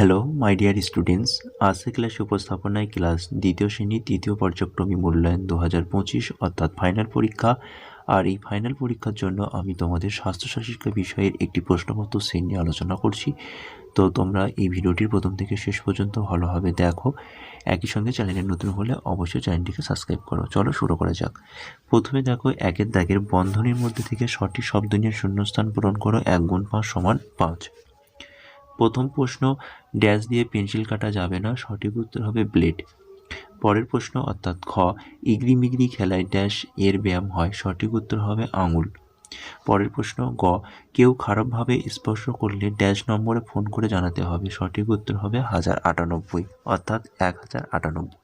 Hello my dear students আজকে ক্লাসে উপস্থাপনায় ক্লাস দ্বিতীয় শ্রেণি তৃতীয় পর্যায়ক্রমী মূল্যায়ন দু পঁচিশ, অর্থাৎ ফাইনাল পরীক্ষা। আর এই ফাইনাল পরীক্ষার জন্য আমি তোমাদের স্বাস্থ্য শিক্ষা বিষয়ের একটি প্রশ্নপত্র নিয়ে আলোচনা করছি। তো তোমরা এই ভিডিওটির প্রথম থেকে শেষ পর্যন্ত ভালোভাবে দেখো। একই সঙ্গে চ্যানেলে নতুন হলে অবশ্যই চ্যানেলটিকে সাবস্ক্রাইব করো। চলো শুরু করা যাক। প্রথমে দেখো, একের দাগের বন্ধনীর মধ্যে থেকে সঠিক শব্দ নিয়ে শূন্যস্থান পূরণ করো, এক গুণ পাঁচ সমান পাঁচ। প্রথম প্রশ্ন, ড্যাশ দিয়ে পেন্সিল কাটা যাবে না। সঠিক উত্তর হবে ব্লেড। পরের প্রশ্ন, অর্থাৎ খ ইগরি মিগরি খেলায় ড্যাশ এর ব্যায়াম হয়? সঠিক উত্তর হবে আঙুল। পরের প্রশ্ন, গ, কেউ খারাপভাবে স্পর্শ করলে ড্যাশ নম্বরে ফোন করে জানাতে হবে? সঠিক উত্তর হবে হাজার আটানব্বই, অর্থাৎ এক হাজার আটানব্বই।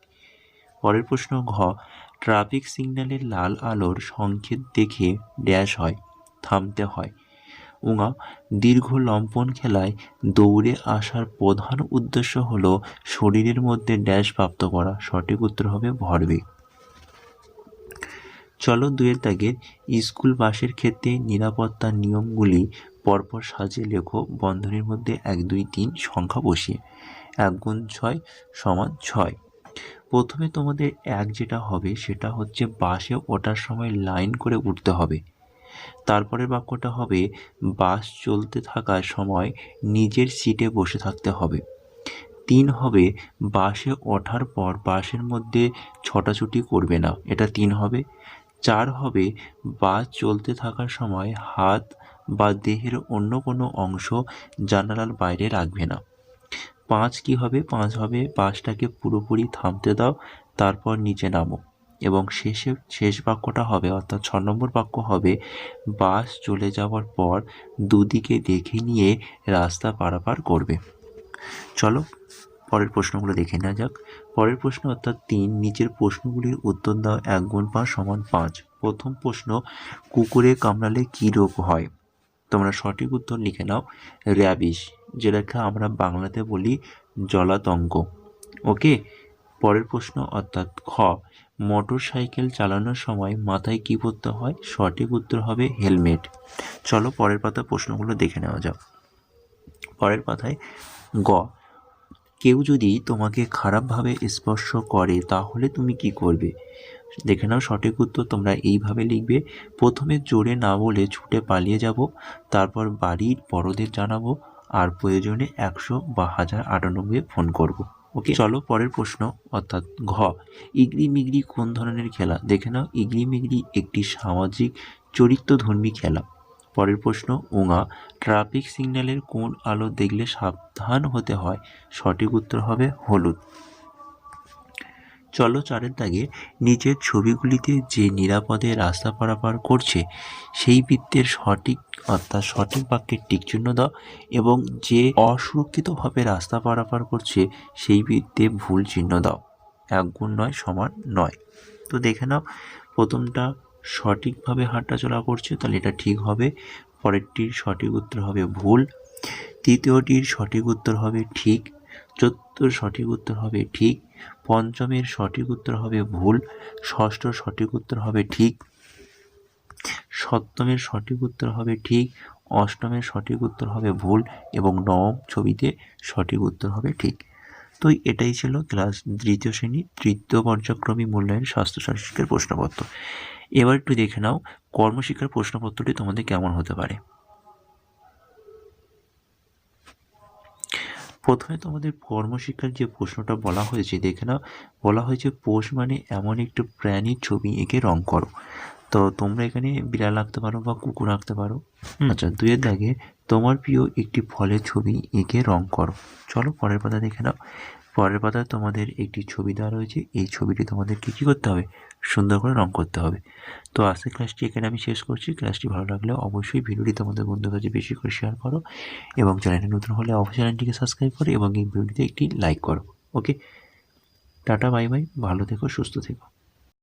পরের প্রশ্ন, ঘ, ট্রাফিক সিগন্যালের লাল আলোর সংকেত দেখে ড্যাশ হয়? থামতে হয়। উঙা দীর্ঘ লম্পন খেলায় দৌড়ে আসার প্রধান উদ্দেশ্য হলো শরীরের মধ্যে ড্যাশ প্রাপ্ত করা। সঠিক উত্তর হবে ভরবেগ। চলো দুয়ের দাগের স্কুল বাসের ক্ষেত্রে নিরাপত্তার নিয়মগুলি পরপর সাজিয়ে লেখো। বন্ধনীর মধ্যে এক, দুই, তিন সংখ্যা বসিয়ে। এক গুণ ছয় সমান ছয়। প্রথমে তোমাদের এক যেটা হবে সেটা হচ্ছে বাসে ওঠার সময় লাইন করে উঠতে হবে। তারপরের বাক্যটা হবে, বাস চলতে থাকার সময় নিজের সিটে বসে থাকতে হবে। তিন হবে, বাসে ওঠার পর বাসের মধ্যে ছটাছুটি করবে না, এটা তিন হবে। চার হবে, বাস চলতে থাকার সময় হাত বা দেহের অন্য কোনো অংশ জানালার বাইরে রাখবে না। পাঁচ কি হবে? পাঁচ হবে, বাসটাকে পুরোপুরি থামতে দাও, তারপর নিচে নামো। এবং শেষে শেষ বাক্যটা হবে, অর্থাৎ ছ নম্বর বাক্য হবে, বাস চলে যাওয়ার পর দুদিকে দেখে নিয়ে রাস্তা পারাপার করবে। চলো পরের প্রশ্নগুলো দেখে নেওয়া যাক। পরের প্রশ্ন অর্থাৎ তিন, নিচের প্রশ্নগুলির উত্তর দাও, এক গুণ পাঁচ সমান পাঁচ। প্রথম প্রশ্ন, কুকুরে কামড়ালে কী রোগ হয়? তোমরা সঠিক উত্তর লিখে নাও র্যাবিস যেটাকে আমরা বাংলাতে বলি জলাতঙ্ক। ওকে? পরের প্রশ্ন অর্থাৎ খ মোটর সাইকেল চালানোর সময় মাথায় কী পরতে হয়? সঠিক উত্তর হবে হেলমেট। চলো পরের পাতা প্রশ্নগুলো দেখে নেওয়া যাক। পরের পাতায় গ, কেউ যদি তোমাকে খারাপভাবে স্পর্শ করে, তাহলে তুমি কি করবে? দেখে নাও সঠিক উত্তর, তোমরা এইভাবে লিখবে, প্রথমে জোরে না বলে ছুটে পালিয়ে যাব, তারপর বাড়ির বড়দের জানাব, আর প্রয়োজনে একশো বা হাজার আটানব্বই ফোন করব। ওকে, চলো পরের প্রশ্ন, অর্থাৎ ঘ। ইগড়ি মিগড়ি কোন ধরনের খেলা? দেখে নাও ইগড়ি মিগড়ি একটি সামাজিক চরিত্রধর্মী খেলা। পরের প্রশ্ন ওঙা ট্রাফিক সিগন্যালের কোন আলো দেখলে সাবধান হতে হয়? সঠিক উত্তর হবে হলুদ। চলো চারের দাগে নিচের ছবিগুলিতে যে নিরাপদে রাস্তা পারাপার করছে, সেই বৃত্তের সঠিক, অর্থাৎ সঠিক বাক্যের টিকচিহ্ন দাও এবং যে অসুরক্ষিতভাবে রাস্তা পারাপার করছে, সেই বৃত্তে ভুল চিহ্ন দাও। এক গুণ নয় সমান নয়। তো দেখে নাও, প্রথমটা সঠিকভাবে হাঁটাচলা করছে, তাহলে এটা ঠিক হবে। পরেরটির সঠিক উত্তর হবে ভুল। তৃতীয়টির সঠিক উত্তর হবে ঠিক। চতুর্থ সঠিক উত্তর হবে ঠিক, পঞ্চমের সঠিক উত্তর হবে ভুল, ষষ্ঠ সঠিক উত্তর হবে ঠিক, সপ্তমের সঠিক উত্তর হবে ঠিক, অষ্টমের সঠিক উত্তর হবে ভুল এবং নবম ছবিতে সঠিক উত্তর হবে ঠিক। তো এটাই ছিল ক্লাস তৃতীয় শ্রেণি, তৃতীয় পর্যায়ক্রমী মূল্যায়ন স্বাস্থ্য শারীরিকের প্রশ্নপত্র। এবার একটু দেখে নাও কর্মশিক্ষার প্রশ্নপত্রটি তোমাদের কেমন হতে পারে। প্রথমে তোমাদের কর্মশিক্ষার যে প্রশ্নটা বলা হয়েছে দেখে নাও। বলা হয়েছে পোষ মানে এমন একটি প্রাণীর ছবি এঁকে রং করো। তো তোমরা এখানে বিড়াল আঁকতে পারো বা কুকুর আঁকতে পারো। আচ্ছা দুয়ের দাগে তোমার প্রিয় একটি ফলের ছবি এঁকে রং করো। চলো পরের কথা দেখে নাও। পরের পাতায় তোমাদের একটি ছবি দেওয়া রয়েছে। এই ছবিটি তোমাদের কী কী করতে হবে? সুন্দর করে রং করতে হবে। তো আজকের ক্লাসটি এখানে আমি শেষ করছি। ক্লাসটি ভালো লাগলে অবশ্যই ভিডিওটি তোমাদের বন্ধুর কাছে বেশি করে শেয়ার করো এবং চ্যানেলটি নতুন হলে অবশ্যই চ্যানেলটিকে সাবস্ক্রাইব করো এবং এই ভিডিওটিতে একটি লাইক করো। ওকে টাটা বাই বাই ভালো থেকো, সুস্থ থেকো।